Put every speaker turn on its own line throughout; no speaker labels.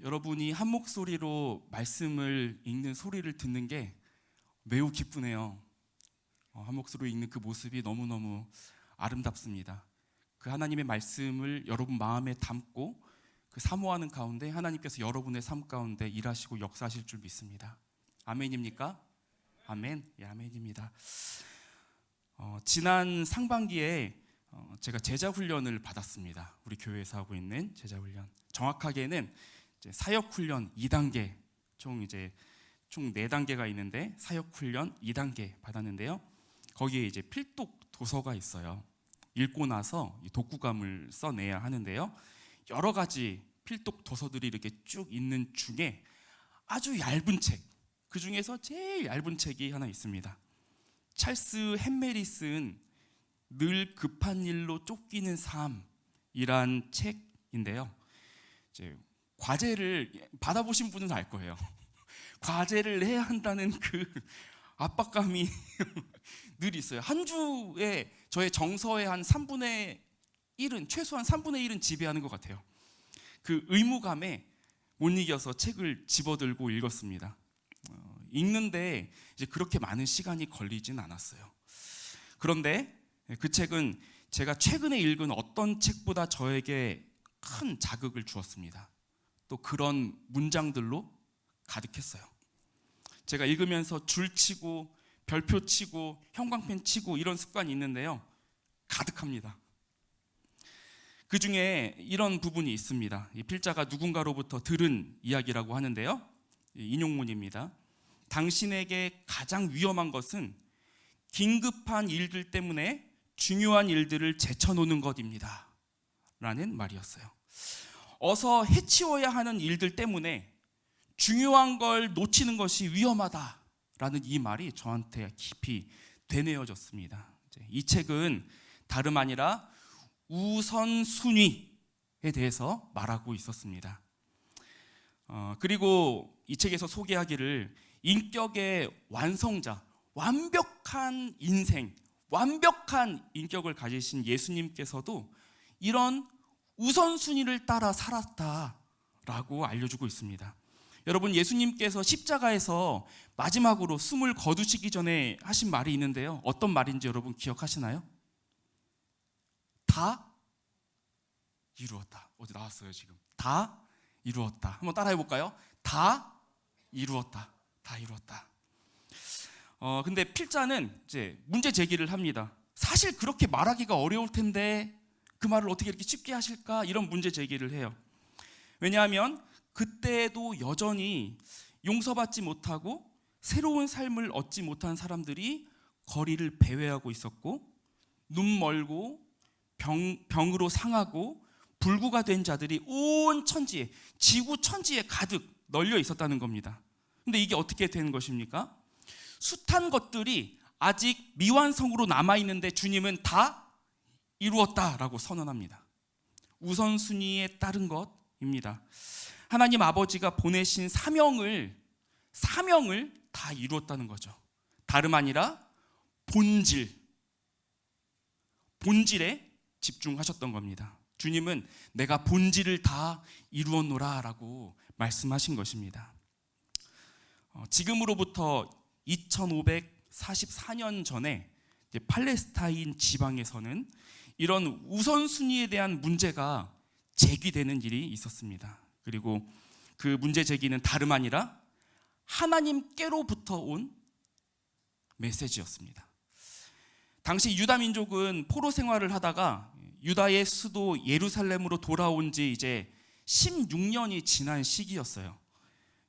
여러분이 한 목소리로 말씀을 읽는 소리를 듣는 게 매우 기쁘네요. 어, 한 목소리로 읽는 그 모습이 너무너무 아름답습니다. 그 하나님의 말씀을 여러분 마음에 담고 그 사모하는 가운데 하나님께서 여러분의 삶 가운데 일하시고 역사하실 줄 믿습니다. 아멘입니까? 아멘. 예, 아멘입니다. 어, 지난 상반기에 어, 제가 제자 훈련을 받았습니다. 우리 교회에서 하고 있는 제자 훈련. 정확하게는 사역 훈련 2단계 총 이제 총 4단계가 있는데 사역 훈련 2단계 받았는데요. 거기에 이제 필독 도서가 있어요. 읽고 나서 이 독후감을 써내야 하는데요. 여러 가지 필독 도서들이 이렇게 쭉 있는 중에 아주 얇은 책, 그 중에서 제일 얇은 책이 하나 있습니다. 찰스 햄메리 쓴늘 급한 일로 쫓기는 삶이란 책인데요. 이제 과제를 받아보신 분은 알 거예요. 과제를 해야 한다는 그 압박감이 늘 있어요. 한 주에 저의 정서의 한 3분의 1은 최소한 3분의 1은 지배하는 것 같아요. 그 의무감에 못 이겨서 책을 집어들고 읽었습니다. 어, 읽는데 이제 그렇게 많은 시간이 걸리진 않았어요. 그런데 그 책은 제가 최근에 읽은 어떤 책보다 저에게 큰 자극을 주었습니다. 또 그런 문장들로 가득했어요. 제가 읽으면서 줄 치고 별표 치고 형광펜 치고 이런 습관이 있는데요. 가득합니다. 그 중에 이런 부분이 있습니다. 이 필자가 누군가로부터 들은 이야기라고 하는데요. 인용문입니다. 당신에게 가장 위험한 것은 긴급한 일들 때문에 중요한 일들을 제쳐놓는 것입니다. 라는 말이었어요. 어서 해치워야 하는 일들 때문에 중요한 걸 놓치는 것이 위험하다라는 이 말이 저한테 깊이 되뇌어졌습니다. 이 책은 다름 아니라 우선순위에 대해서 말하고 있었습니다. 어, 그리고 이 책에서 소개하기를 인격의 완성자, 완벽한 인생, 완벽한 인격을 가지신 예수님께서도 이런 우선순위를 따라 살았다라고 알려주고 있습니다. 여러분 예수님께서 십자가에서 마지막으로 숨을 거두시기 전에 하신 말이 있는데요. 어떤 말인지 여러분 기억하시나요? 다 이루었다. 어디 나왔어요 지금? 다 이루었다. 한번 따라해 볼까요? 다 이루었다. 다 이루었다. 어 근데 필자는 이제 문제 제기를 합니다. 사실 그렇게 말하기가 어려울 텐데 그 말을 어떻게 이렇게 쉽게 하실까 이런 문제 제기를 해요. 왜냐하면 그때도 여전히 용서받지 못하고 새로운 삶을 얻지 못한 사람들이 거리를 배회하고 있었고 눈 멀고 병, 병으로 상하고 불구가 된 자들이 온 천지에 지구 천지에 가득 널려 있었다는 겁니다. 근데 이게 어떻게 된 것입니까? 숱한 것들이 아직 미완성으로 남아 있는데 주님은 다 이루었다라고 선언합니다. 우선순위에 따른 것입니다. 하나님 아버지가 보내신 사명을 사명을 다 이루었다는 거죠. 다름 아니라 본질 본질에 집중하셨던 겁니다. 주님은 내가 본질을 다 이루었노라라고 말씀하신 것입니다. 어, 지금으로부터 2544년 전에 팔레스타인 지방에서는 이런 우선순위에 대한 문제가 제기되는 일이 있었습니다. 그리고 그 문제 제기는 다름 아니라 하나님께로부터 온 메시지였습니다. 당시 유다 민족은 포로 생활을 하다가 유다의 수도 예루살렘으로 돌아온 지 이제 16년이 지난 시기였어요.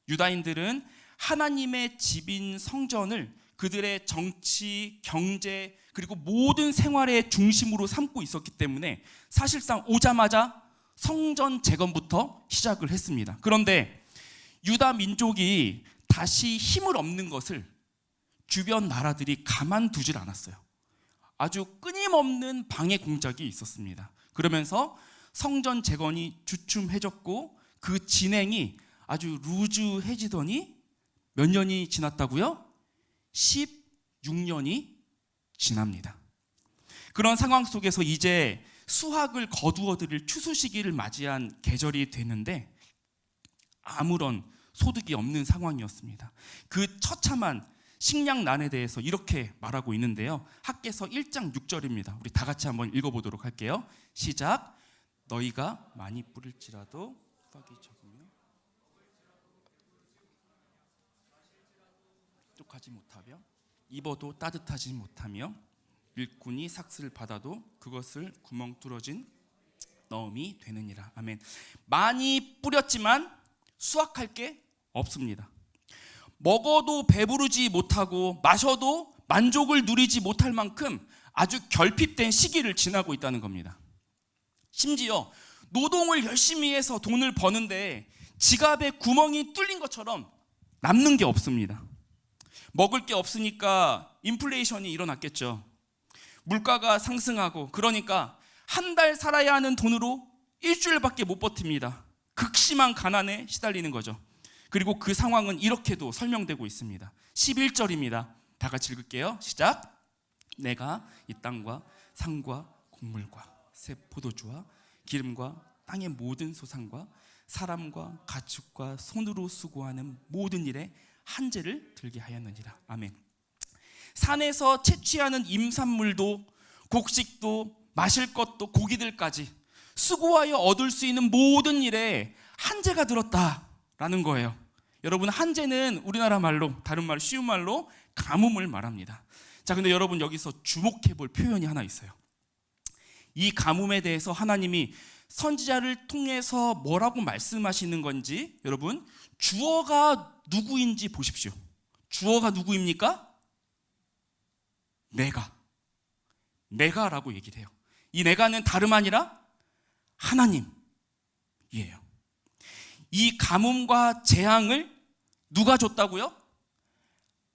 유다인들은 하나님의 집인 성전을 그들의 정치, 경제, 그리고 모든 생활의 중심으로 삼고 있었기 때문에 사실상 오자마자 성전 재건부터 시작을 했습니다. 그런데 유다 민족이 다시 힘을 얻는 것을 주변 나라들이 가만두질 않았어요. 아주 끊임없는 방해 공작이 있었습니다. 그러면서 성전 재건이 주춤해졌고 그 진행이 아주 루즈해지더니 몇 년이 지났다고요? 16년이 지납니다. 그런 상황 속에서 이제 수학을 거두어 드릴 추수 시기를 맞이한 계절이 되는데 아무런 소득이 없는 상황이었습니다. 그 처참한 식량난에 대해서 이렇게 말하고 있는데요. 학계서 1장 6절입니다. 우리 다 같이 한번 읽어보도록 할게요. 시작. 너희가 많이 뿌릴지라도 떡이 적으며 똑하지 못하며 입어도 따뜻하지 못하며 일꾼이 삭스를 받아도 그것을 구멍 뚫어진 넣음이 되느니라. 아멘. 많이 뿌렸지만 수확할 게 없습니다. 먹어도 배부르지 못하고 마셔도 만족을 누리지 못할 만큼 아주 결핍된 시기를 지나고 있다는 겁니다. 심지어 노동을 열심히 해서 돈을 버는데 지갑에 구멍이 뚫린 것처럼 남는 게 없습니다. 먹을 게 없으니까 인플레이션이 일어났겠죠. 물가가 상승하고 그러니까 한 달 살아야 하는 돈으로 일주일밖에 못 버팁니다. 극심한 가난에 시달리는 거죠. 그리고 그 상황은 이렇게도 설명되고 있습니다. 11절입니다. 다 같이 읽을게요. 시작. 내가 이 땅과 산과 곡물과 새 포도주와 기름과 땅의 모든 소산과 사람과 가축과 손으로 수고하는 모든 일에 한재를 들게 하였느니라. 아멘. 산에서 채취하는 임산물도 곡식도 마실 것도 고기들까지 수고하여 얻을 수 있는 모든 일에 한재가 들었다라는 거예요. 여러분 한재는 우리나라 말로 다른 말 쉬운 말로 가뭄을 말합니다. 자, 근데 여러분 여기서 주목해 볼 표현이 하나 있어요. 이 가뭄에 대해서 하나님이 선지자를 통해서 뭐라고 말씀하시는 건지 여러분 주어가 누구인지 보십시오. 주어가 누구입니까? 내가. 내가라고 얘기를 해요. 이 내가는 다름 아니라 하나님이에요. 이 가뭄과 재앙을 누가 줬다고요?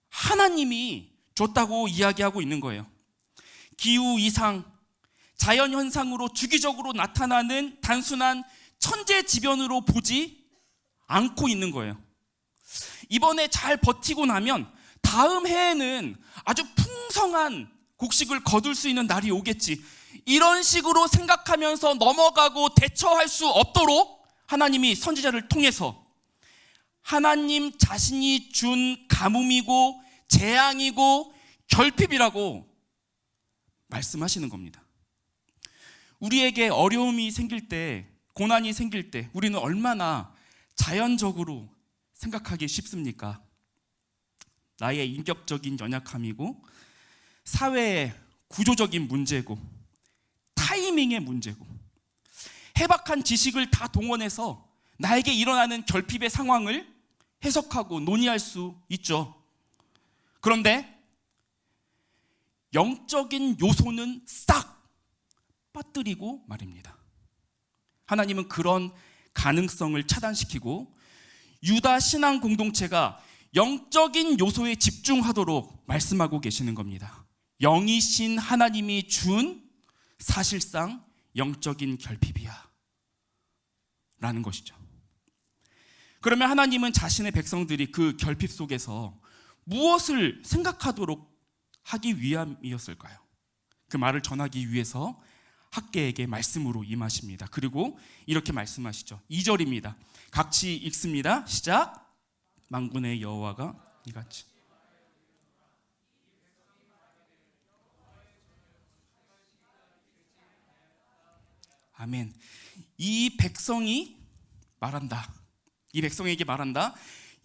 하나님이 줬다고 이야기하고 있는 거예요. 기후 이상, 자연 현상으로 주기적으로 나타나는 단순한 천재 지변으로 보지 않고 있는 거예요. 이번에 잘 버티고 나면 다음 해에는 아주 풍성한 곡식을 거둘 수 있는 날이 오겠지. 이런 식으로 생각하면서 넘어가고 대처할 수 없도록 하나님이 선지자를 통해서 하나님 자신이 준 가뭄이고 재앙이고 결핍이라고 말씀하시는 겁니다. 우리에게 어려움이 생길 때, 고난이 생길 때, 우리는 얼마나 자연적으로 생각하기 쉽습니까? 나의 인격적인 연약함이고, 사회의 구조적인 문제고, 타이밍의 문제고, 해박한 지식을 다 동원해서 나에게 일어나는 결핍의 상황을 해석하고 논의할 수 있죠. 그런데 영적인 요소는 싹 빠뜨리고 말입니다. 하나님은 그런 가능성을 차단시키고 유다 신앙 공동체가 영적인 요소에 집중하도록 말씀하고 계시는 겁니다. 영이신 하나님이 준 사실상 영적인 결핍이야. 라는 것이죠. 그러면 하나님은 자신의 백성들이 그 결핍 속에서 무엇을 생각하도록 하기 위함이었을까요? 그 말을 전하기 위해서 학계에게 말씀으로 임하십니다. 그리고 이렇게 말씀하시죠. 2절입니다. 같이 읽습니다. 시작. 만군의 여호와가 이같이 아멘. 이 백성이 말한다. 이 백성에게 말한다.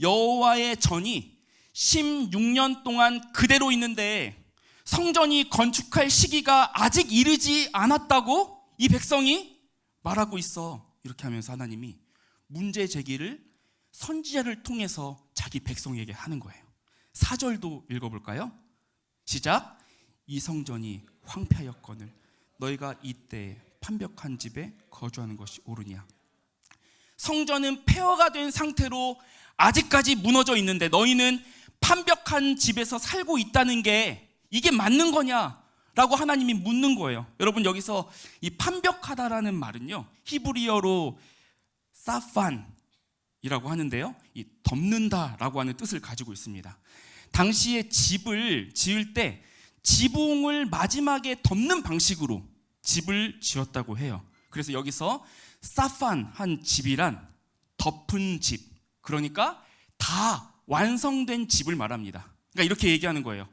여호와의 전이 16년 동안 그대로 있는데 성전이 건축할 시기가 아직 이르지 않았다고 이 백성이 말하고 있어. 이렇게 하면서 하나님이 문제 제기를 선지자를 통해서 자기 백성에게 하는 거예요. 4절도 읽어볼까요? 시작. 이 성전이 황폐하였거늘 너희가 이때 판벽한 집에 거주하는 것이 옳으냐. 성전은 폐허가 된 상태로 아직까지 무너져 있는데 너희는 판벽한 집에서 살고 있다는 게 이게 맞는 거냐? 라고 하나님이 묻는 거예요. 여러분 여기서 이 판벽하다라는 말은요. 히브리어로 사판이라고 하는데요. 이 덮는다라고 하는 뜻을 가지고 있습니다. 당시에 집을 지을 때 지붕을 마지막에 덮는 방식으로 집을 지었다고 해요. 그래서 여기서 사판 한 집이란 덮은 집, 그러니까 다 완성된 집을 말합니다. 그러니까 이렇게 얘기하는 거예요.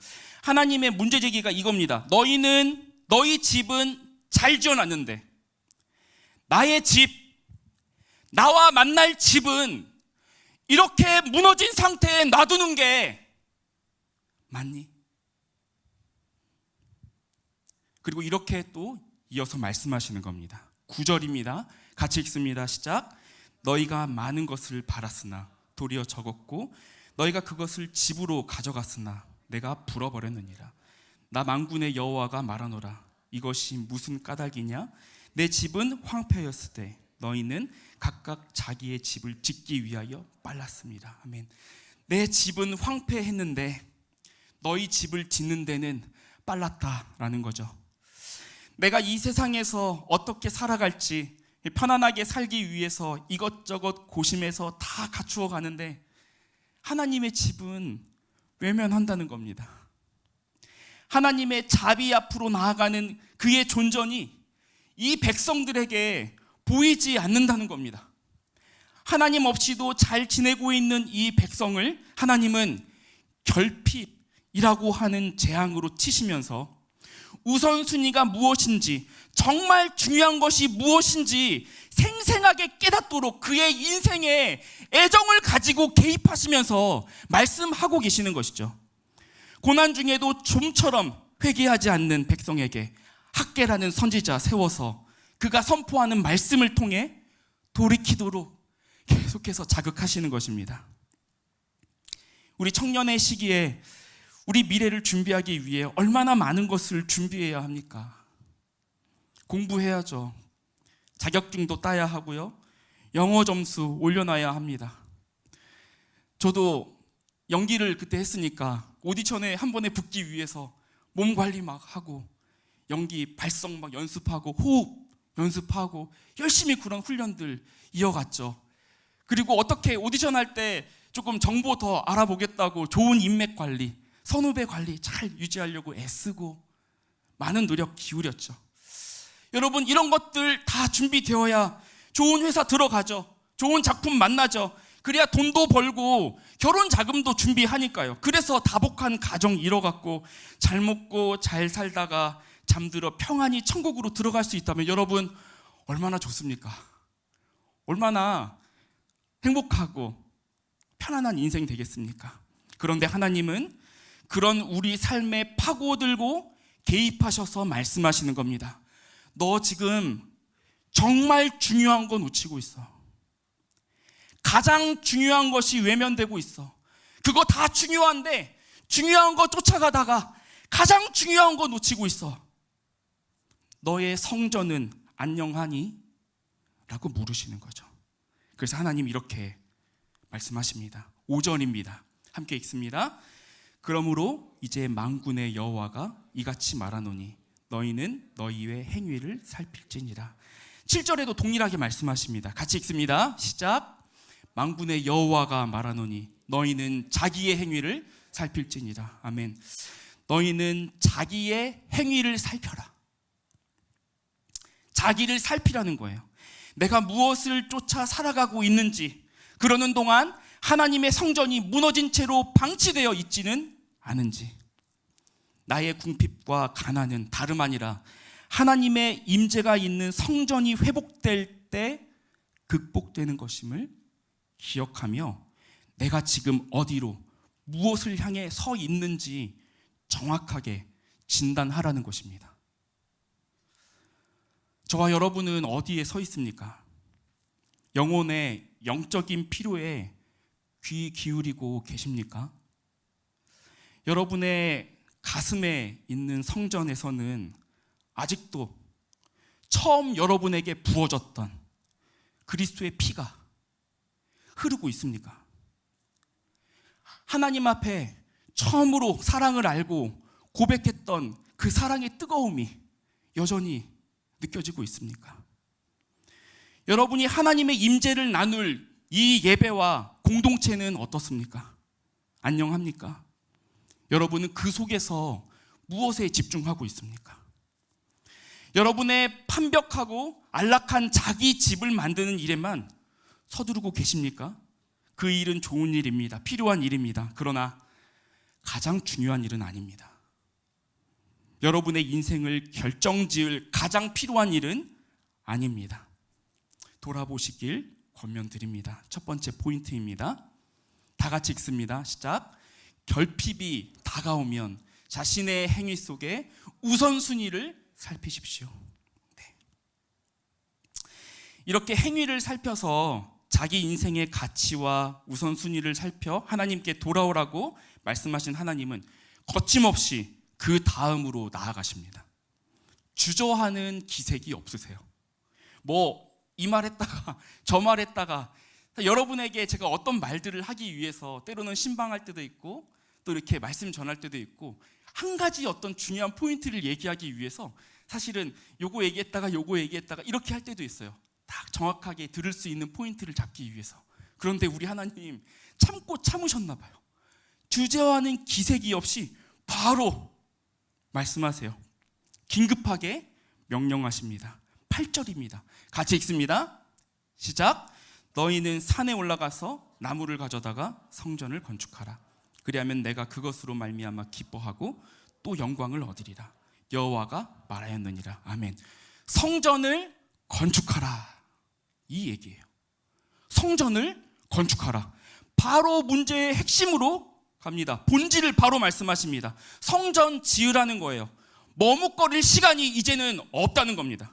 하나님의 문제 제기가 이겁니다. 너희는 너희 집은 잘 지어놨는데 나의 집, 나와 만날 집은 이렇게 무너진 상태에 놔두는 게 맞니? 그리고 이렇게 또 이어서 말씀하시는 겁니다. 9절입니다. 같이 읽습니다. 시작. 너희가 많은 것을 바랐으나 도리어 적었고 너희가 그것을 집으로 가져갔으나 내가 불어버렸느니라. 나 만군의 여호와가 말하노라. 이것이 무슨 까닭이냐? 내 집은 황폐였을 때 너희는 각각 자기의 집을 짓기 위하여 빨랐습니다. 아멘. 내 집은 황폐했는데 너희 집을 짓는 데는 빨랐다라는 거죠. 내가 이 세상에서 어떻게 살아갈지 편안하게 살기 위해서 이것저것 고심해서 다 갖추어 가는데 하나님의 집은 외면한다는 겁니다. 하나님의 자비 앞으로 나아가는 그의 존전이 이 백성들에게 보이지 않는다는 겁니다. 하나님 없이도 잘 지내고 있는 이 백성을 하나님은 결핍이라고 하는 재앙으로 치시면서 우선순위가 무엇인지 정말 중요한 것이 무엇인지 생생하게 깨닫도록 그의 인생에 애정을 가지고 개입하시면서 말씀하고 계시는 것이죠. 고난 중에도 좀처럼 회개하지 않는 백성에게 학계라는 선지자 세워서 그가 선포하는 말씀을 통해 돌이키도록 계속해서 자극하시는 것입니다. 우리 청년의 시기에 우리 미래를 준비하기 위해 얼마나 많은 것을 준비해야 합니까? 공부해야죠. 자격증도 따야 하고요. 영어 점수 올려놔야 합니다. 저도 연기를 그때 했으니까 오디션에 한 번에 붙기 위해서 몸 관리 막 하고 연기 발성 막 연습하고 호흡 연습하고 열심히 그런 훈련들 이어갔죠. 그리고 어떻게 오디션 할 때 조금 정보 더 알아보겠다고 좋은 인맥 관리, 선후배 관리 잘 유지하려고 애쓰고 많은 노력 기울였죠. 여러분 이런 것들 다 준비되어야 좋은 회사 들어가죠. 좋은 작품 만나죠. 그래야 돈도 벌고 결혼 자금도 준비하니까요. 그래서 다복한 가정 이뤄갖고 잘 먹고 잘 살다가 잠들어 평안히 천국으로 들어갈 수 있다면 여러분 얼마나 좋습니까? 얼마나 행복하고 편안한 인생이 되겠습니까? 그런데 하나님은 그런 우리 삶에 파고들고 개입하셔서 말씀하시는 겁니다. 너 지금 정말 중요한 거 놓치고 있어. 가장 중요한 것이 외면되고 있어. 그거 다 중요한데 중요한 거 쫓아가다가 가장 중요한 거 놓치고 있어. 너의 성전은 안녕하니? 라고 물으시는 거죠. 그래서 하나님 이렇게 말씀하십니다. 5절입니다. 함께 읽습니다. 그러므로 이제 망군의 여호와가 이같이 말하노니 너희는 너희의 행위를 살필지니라. 7절에도 동일하게 말씀하십니다. 같이 읽습니다. 시작. 망군의 여호와가 말하노니 너희는 자기의 행위를 살필지니라. 아멘. 너희는 자기의 행위를 살펴라. 자기를 살피라는 거예요. 내가 무엇을 쫓아 살아가고 있는지 그러는 동안 하나님의 성전이 무너진 채로 방치되어 있지는 않은지 나의 궁핍과 가난은 다름 아니라 하나님의 임재가 있는 성전이 회복될 때 극복되는 것임을 기억하며 내가 지금 어디로 무엇을 향해 서 있는지 정확하게 진단하라는 것입니다. 저와 여러분은 어디에 서 있습니까? 영혼의 영적인 필요에 귀 기울이고 계십니까? 여러분의 가슴에 있는 성전에서는 아직도 처음 여러분에게 부어졌던 그리스도의 피가 흐르고 있습니까? 하나님 앞에 처음으로 사랑을 알고 고백했던 그 사랑의 뜨거움이 여전히 느껴지고 있습니까? 여러분이 하나님의 임재를 나눌 이 예배와 공동체는 어떻습니까? 안녕합니까? 여러분은 그 속에서 무엇에 집중하고 있습니까? 여러분의 판벽하고 안락한 자기 집을 만드는 일에만 서두르고 계십니까? 그 일은 좋은 일입니다. 필요한 일입니다. 그러나 가장 중요한 일은 아닙니다. 여러분의 인생을 결정 지을 가장 필요한 일은 아닙니다. 돌아보시길 권면드립니다. 첫 번째 포인트입니다. 다 같이 읽습니다. 시작. 결핍이 다가오면 자신의 행위 속에 우선순위를 살피십시오. 네. 이렇게 행위를 살펴서 자기 인생의 가치와 우선순위를 살펴 하나님께 돌아오라고 말씀하신 하나님은 거침없이 그 다음으로 나아가십니다. 주저하는 기색이 없으세요. 뭐 이 말했다가 저 말했다가 여러분에게 제가 어떤 말들을 하기 위해서 때로는 신방할 때도 있고 또 이렇게 말씀 전할 때도 있고 한 가지 어떤 중요한 포인트를 얘기하기 위해서 사실은 요거 얘기했다가 요거 얘기했다가 이렇게 할 때도 있어요. 딱 정확하게 들을 수 있는 포인트를 잡기 위해서. 그런데 우리 하나님 참고 참으셨나 봐요. 주저하는 기색이 없이 바로 말씀하세요. 긴급하게 명령하십니다. 8절입니다. 같이 읽습니다. 시작. 너희는 산에 올라가서 나무를 가져다가 성전을 건축하라. 그리하면 내가 그것으로 말미암아 기뻐하고 또 영광을 얻으리라. 여호와가 말하였느니라. 아멘. 성전을 건축하라. 이 얘기예요. 성전을 건축하라. 바로 문제의 핵심으로 갑니다. 본질을 바로 말씀하십니다. 성전 지으라는 거예요. 머뭇거릴 시간이 이제는 없다는 겁니다.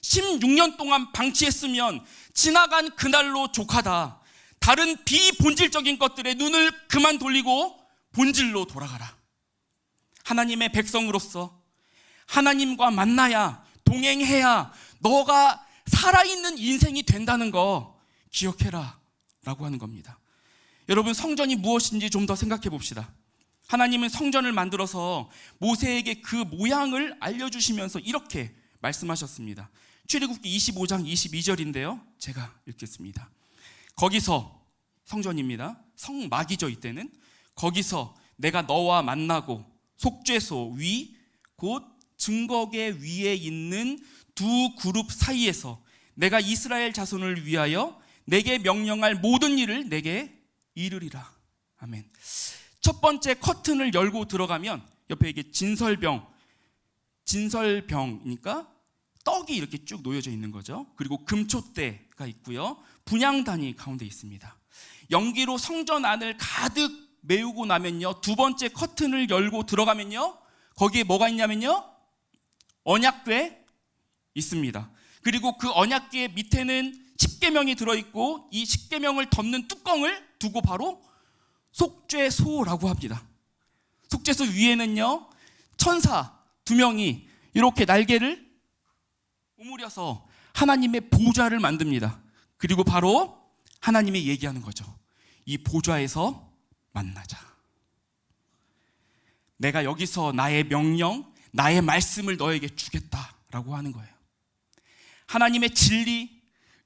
16년 동안 방치했으면 지나간 그날로 족하다. 다른 비본질적인 것들에 눈을 그만 돌리고 본질로 돌아가라. 하나님의 백성으로서 하나님과 만나야 동행해야 너가 살아있는 인생이 된다는 거 기억해라. 라고 하는 겁니다. 여러분, 성전이 무엇인지 좀 더 생각해 봅시다. 하나님은 성전을 만들어서 모세에게 그 모양을 알려주시면서 이렇게 말씀하셨습니다. 출애굽기 25장 22절인데요. 제가 읽겠습니다. 거기서 성전입니다. 성막이죠 이때는. 거기서 내가 너와 만나고 속죄소 위 곧 증거계 위에 있는 두 그룹 사이에서 내가 이스라엘 자손을 위하여 내게 명령할 모든 일을 내게 이르리라. 아멘. 첫 번째 커튼을 열고 들어가면 옆에 이게 진설병, 진설병이니까 떡이 이렇게 쭉 놓여져 있는 거죠. 그리고 금초대가 있고요. 분양단이 가운데 있습니다. 연기로 성전 안을 가득 메우고 나면요. 두 번째 커튼을 열고 들어가면요. 거기에 뭐가 있냐면요. 언약궤 있습니다. 그리고 그 언약궤 밑에는 십계명이 들어 있고 이 십계명을 덮는 뚜껑을 두고 바로 속죄소라고 합니다. 속죄소 위에는요. 천사 두 명이 이렇게 날개를 오므려서 하나님의 보좌를 만듭니다. 그리고 바로 하나님이 얘기하는 거죠. 이 보좌에서 만나자. 내가 여기서 나의 명령, 나의 말씀을 너에게 주겠다라고 하는 거예요. 하나님의 진리,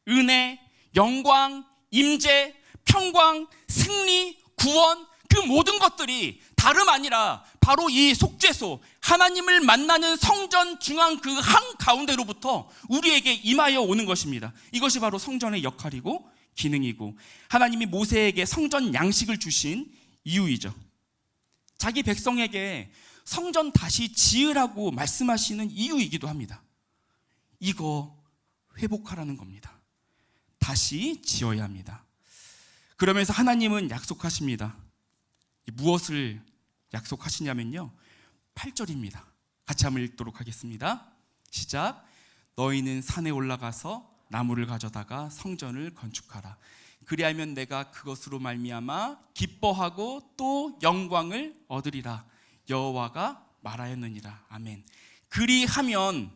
은혜, 영광, 임재, 평강, 승리, 구원 그 모든 것들이 다름 아니라 바로 이 속죄소 하나님을 만나는 성전 중앙 그 한 가운데로부터 우리에게 임하여 오는 것입니다. 이것이 바로 성전의 역할이고 기능이고 하나님이 모세에게 성전 양식을 주신 이유이죠. 자기 백성에게 성전 다시 지으라고 말씀하시는 이유이기도 합니다. 이거 회복하라는 겁니다. 다시 지어야 합니다. 그러면서 하나님은 약속하십니다. 무엇을 약속하시냐면요. 8절입니다. 같이 한번 읽도록 하겠습니다. 시작. 너희는 산에 올라가서 나무를 가져다가 성전을 건축하라. 그리하면 내가 그것으로 말미암아 기뻐하고 또 영광을 얻으리라. 여호와가 말하였느니라. 아멘. 그리하면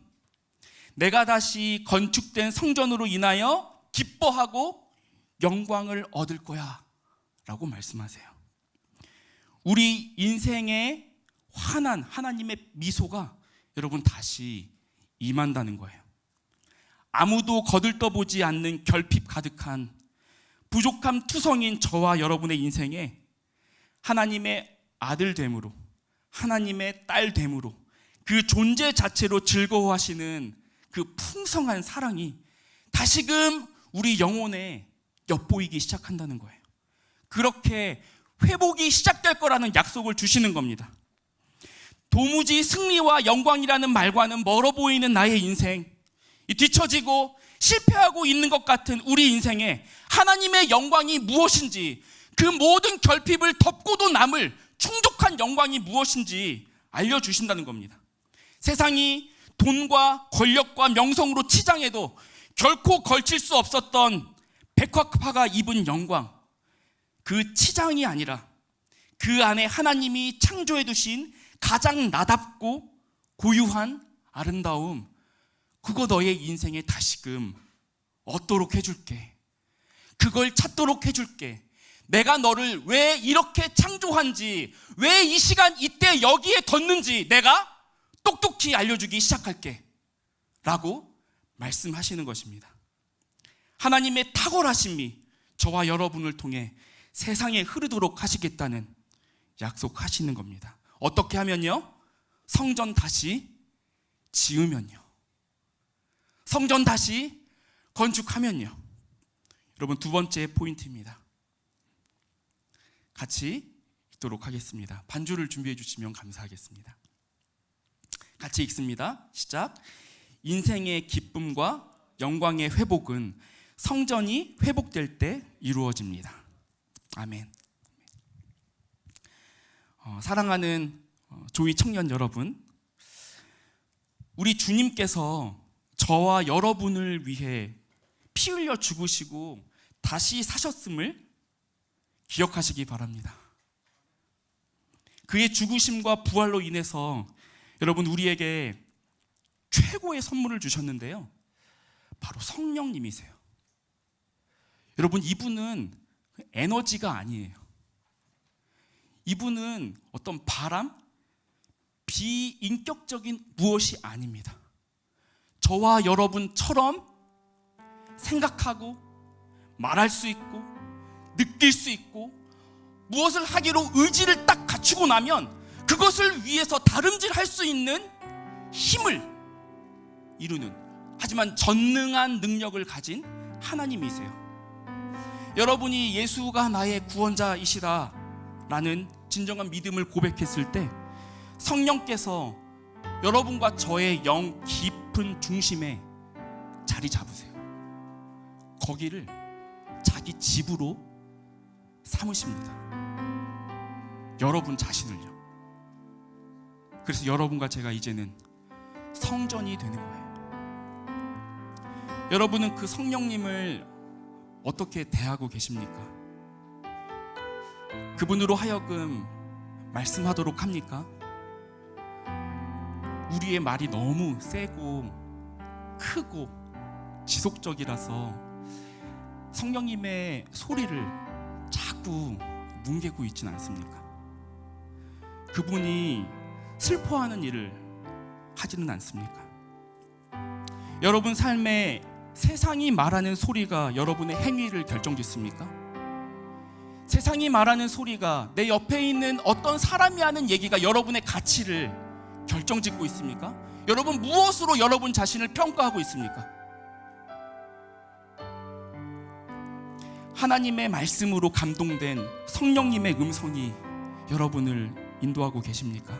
내가 다시 건축된 성전으로 인하여 기뻐하고 영광을 얻을 거야. 라고 말씀하세요. 우리 인생의 환한 하나님의 미소가 여러분 다시 임한다는 거예요. 아무도 거들떠보지 않는 결핍 가득한 부족함 투성인 저와 여러분의 인생에 하나님의 아들 됨으로 하나님의 딸 됨으로 그 존재 자체로 즐거워하시는 그 풍성한 사랑이 다시금 우리 영혼에 엿보이기 시작한다는 거예요. 그렇게 회복이 시작될 거라는 약속을 주시는 겁니다. 도무지 승리와 영광이라는 말과는 멀어 보이는 나의 인생, 이 뒤처지고 실패하고 있는 것 같은 우리 인생에 하나님의 영광이 무엇인지 그 모든 결핍을 덮고도 남을 충족한 영광이 무엇인지 알려주신다는 겁니다. 세상이 돈과 권력과 명성으로 치장해도 결코 걸칠 수 없었던 백화파가 입은 영광, 그 치장이 아니라 그 안에 하나님이 창조해 두신 가장 나답고 고유한 아름다움, 그거 너의 인생에 다시금 얻도록 해줄게. 그걸 찾도록 해줄게. 내가 너를 왜 이렇게 창조한지, 왜 이 시간 이때 여기에 뒀는지 내가 똑똑히 알려주기 시작할게. 라고 말씀하시는 것입니다. 하나님의 탁월하심이 저와 여러분을 통해 세상에 흐르도록 하시겠다는 약속하시는 겁니다. 어떻게 하면요? 성전 다시 지으면요. 성전 다시 건축하면요. 여러분 두 번째 포인트입니다. 같이 읽도록 하겠습니다. 반주를 준비해 주시면 감사하겠습니다. 같이 읽습니다. 시작. 인생의 기쁨과 영광의 회복은 성전이 회복될 때 이루어집니다. 아멘. 어, 사랑하는 어, 조이 청년 여러분, 우리 주님께서 저와 여러분을 위해 피 흘려 죽으시고 다시 사셨음을 기억하시기 바랍니다. 그의 죽으심과 부활로 인해서 여러분 우리에게 최고의 선물을 주셨는데요. 바로 성령님이세요. 여러분 이분은 에너지가 아니에요. 이분은 어떤 바람, 비인격적인 무엇이 아닙니다. 저와 여러분처럼 생각하고 말할 수 있고 느낄 수 있고 무엇을 하기로 의지를 딱 갖추고 나면 그것을 위해서 다름질 할 수 있는 힘을 이루는 하지만 전능한 능력을 가진 하나님이세요. 여러분이 예수가 나의 구원자이시다 라는 진정한 믿음을 고백했을 때 성령께서 여러분과 저의 영 깊은 중심에 자리 잡으세요. 거기를 자기 집으로 삼으십니다. 여러분 자신을요. 그래서 여러분과 제가 이제는 성전이 되는 거예요. 여러분은 그 성령님을 어떻게 대하고 계십니까? 그분으로 하여금 말씀하도록 합니까? 우리의 말이 너무 세고 크고 지속적이라서 성령님의 소리를 자꾸 뭉개고 있지는 않습니까? 그분이 슬퍼하는 일을 하지는 않습니까? 여러분 삶에 세상이 말하는 소리가 여러분의 행위를 결정짓습니까? 세상이 말하는 소리가 내 옆에 있는 어떤 사람이 하는 얘기가 여러분의 가치를 결정 짓고 있습니까? 여러분 무엇으로 여러분 자신을 평가하고 있습니까? 하나님의 말씀으로 감동된 성령님의 음성이 여러분을 인도하고 계십니까?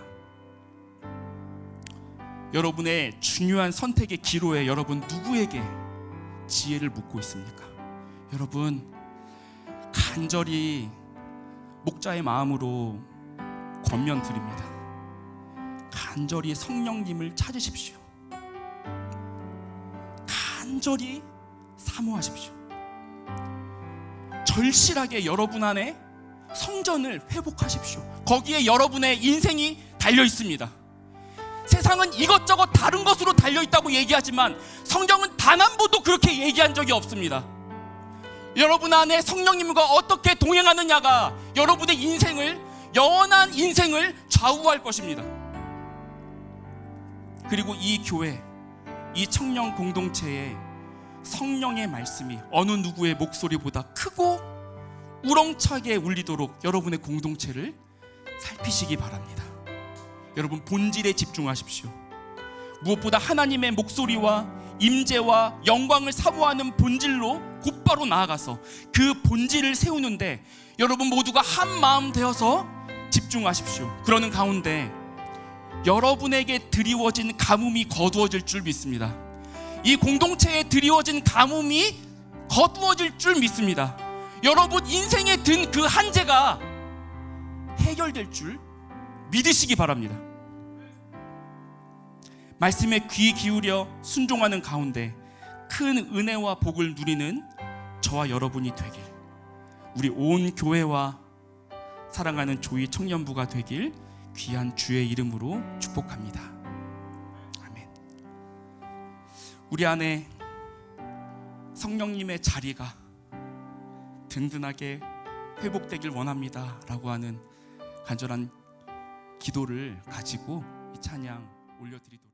여러분의 중요한 선택의 기로에 여러분 누구에게 지혜를 묻고 있습니까? 여러분 간절히 목자의 마음으로 권면 드립니다. 간절히 성령님을 찾으십시오. 간절히 사모하십시오. 절실하게 여러분 안에 성전을 회복하십시오. 거기에 여러분의 인생이 달려 있습니다. 세상은 이것저것 다른 것으로 달려 있다고 얘기하지만 성경은 단 한 번도 그렇게 얘기한 적이 없습니다. 여러분 안에 성령님과 어떻게 동행하느냐가 여러분의 인생을 영원한 인생을 좌우할 것입니다. 그리고 이 교회, 이 청년 공동체에 성령의 말씀이 어느 누구의 목소리보다 크고 우렁차게 울리도록 여러분의 공동체를 살피시기 바랍니다. 여러분 본질에 집중하십시오. 무엇보다 하나님의 목소리와 임재와 영광을 사모하는 본질로 곧바로 나아가서 그 본질을 세우는데 여러분 모두가 한 마음 되어서 집중하십시오. 그러는 가운데 여러분에게 드리워진 가뭄이 거두어질 줄 믿습니다. 이 공동체에 드리워진 가뭄이 거두어질 줄 믿습니다. 여러분 인생에 든 그 한계가 해결될 줄 믿으시기 바랍니다. 말씀에 귀 기울여 순종하는 가운데 큰 은혜와 복을 누리는 저와 여러분이 되길 우리 온 교회와 사랑하는 조이 청년부가 되길 귀한 주의 이름으로 축복합니다. 아멘. 우리 안에 성령님의 자리가 든든하게 회복되길 원합니다 라고 하는 간절한 기도를 가지고 이 찬양 올려드리도록.